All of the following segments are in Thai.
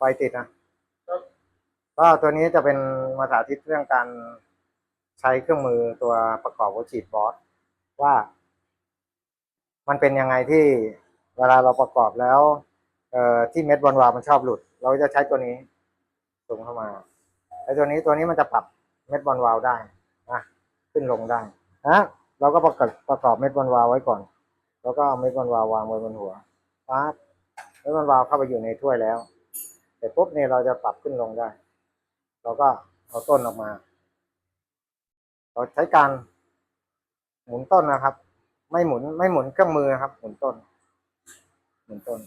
ไฟติดนะก็ตัวนี้จะเป็นมาสาธิตเรื่องการใช้เครื่องมือตัวประกอบวัตฉีดบอสว่า มันเป็นยังไงที่เวลาเราประกอบแล้ว เอ่อที่เม็ดบอลวาล์วมันชอบหลุด เราจะใช้ตัวนี้ส่งเข้ามาไอ้ตัวนี้ตัวนี้มันจะปรับเม็ดบอลวาล์วได้นะขึ้นลงได้นะเราก็ประกอบประกอบเม็ดบอลวาล์วไว้ก่อน แล้วก็เอาเม็ดบอลวาล์ววางไว้บนหัวปั๊บเม็ดบอลวาล์วเข้าไปอยู่ในถ้วยแล้ว เสร็จปุ๊บเนี่ยเราจะปรับขึ้นลงได้ เราก็เอาต้นออกมา เราใช้การหมุนต้นนะครับ ไม่หมุนไม่หมุนเครื่องมือนะครับ หมุนต้น หมุนต้น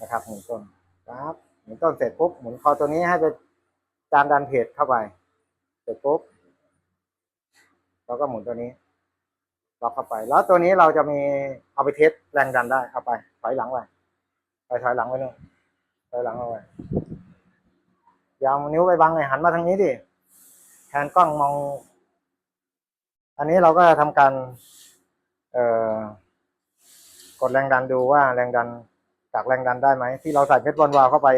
นะครับ หมุนต้นครับ หมุนต้นเสร็จปุ๊บหมุนคอตัวนี้ให้ไปจานดันเพจเข้าไป เสร็จปุ๊บเราก็หมุนตัวนี้ล็อกเข้าไป แล้วตัวนี้เราจะมีเอาไปเทสแรงดันได้เอาไปถอยหลังไปไปถอยหลังไปนู่น ถอยหลังเอาไปอยาวนิ้วไปบังเลยหันมาทางนี้ดิแทนกล้องมอง อันนี้เราก็ทำการ เอ่อกดแรงดันดูว่าแรงดันจากแรงดันได้ไหม ที่เราใส่เพชรบอลวาวเข้าไป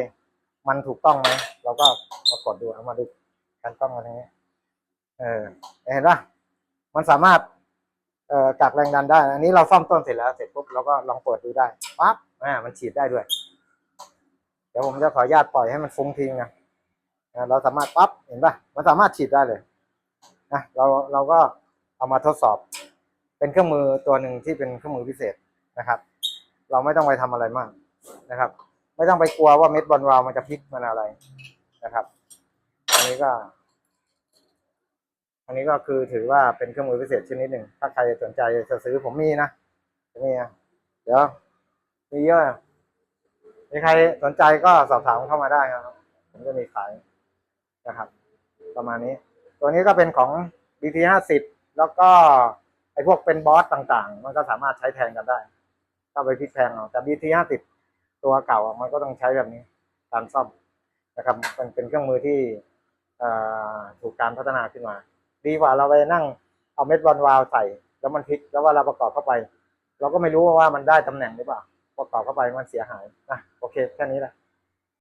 มันถูกต้องไหม เราก็มากดดูเอามาดูการกล้องมาทางนี้ เออเห็นปะมันสามารถ เอ่อจากแรงดันได้ อันนี้เราซ่อมต้นเสร็จแล้วเสร็จปุ๊บเราก็ลองเปิดดูได้ปั๊บอ่ามันฉีดได้ด้วย ดี๋ยวผมจะขออนุญาตปล่อยให้มันฟุ้งทิ้งนะนะเราสามารถปั๊บเห็นปะมันสามารถฉีดได้เลยนะเราเราก็เอามาทดสอบ เป็นเครื่องมือตัวหนึ่งที่เป็นเครื่องมือพิเศษนะครับ เราไม่ต้องไปทำอะไรมากนะครับ ไม่ต้องไปกลัวว่าเม็ดบอลวาล์วมันจะพลิกมันอะไรนะครับ อันนี้ก็ อันนี้ก็คือถือว่าเป็นเครื่องมือพิเศษชนิดหนึ่งถ้าใครสนใจจะซื้อผมมีนะมีนะเดี๋ยวมีเยอะ มีใครสนใจก็สอบถามเข้ามาได้นะครับ ผมจะมีขายนะครับ ประมาณนี้ ตัวนี้ก็เป็นของ BT ห้าสิบแล้วก็ไอ้พวกเป็นบอสต่างๆ มันก็สามารถใช้แทนกันได้ถ้าไปพลิกแพงเอาแต่ BT ห้าสิบตัวเก่ามันก็ต้องใช้แบบนี้การซ่อมนะครับมันเป็นเครื่องมือที่อ่อถูกการพัฒนาขึ้นมา ดีกว่าเราไปนั่งเอาเม็ดบอลวาวใส่ แล้วมันพลิกแล้วว่าเราประกอบเข้าไป เราก็ไม่รู้ว่ามันได้ตำแหน่งหรือเปล่า ประกอบเข้าไปมันเสียหายนะโอเคแค่นี้แหละ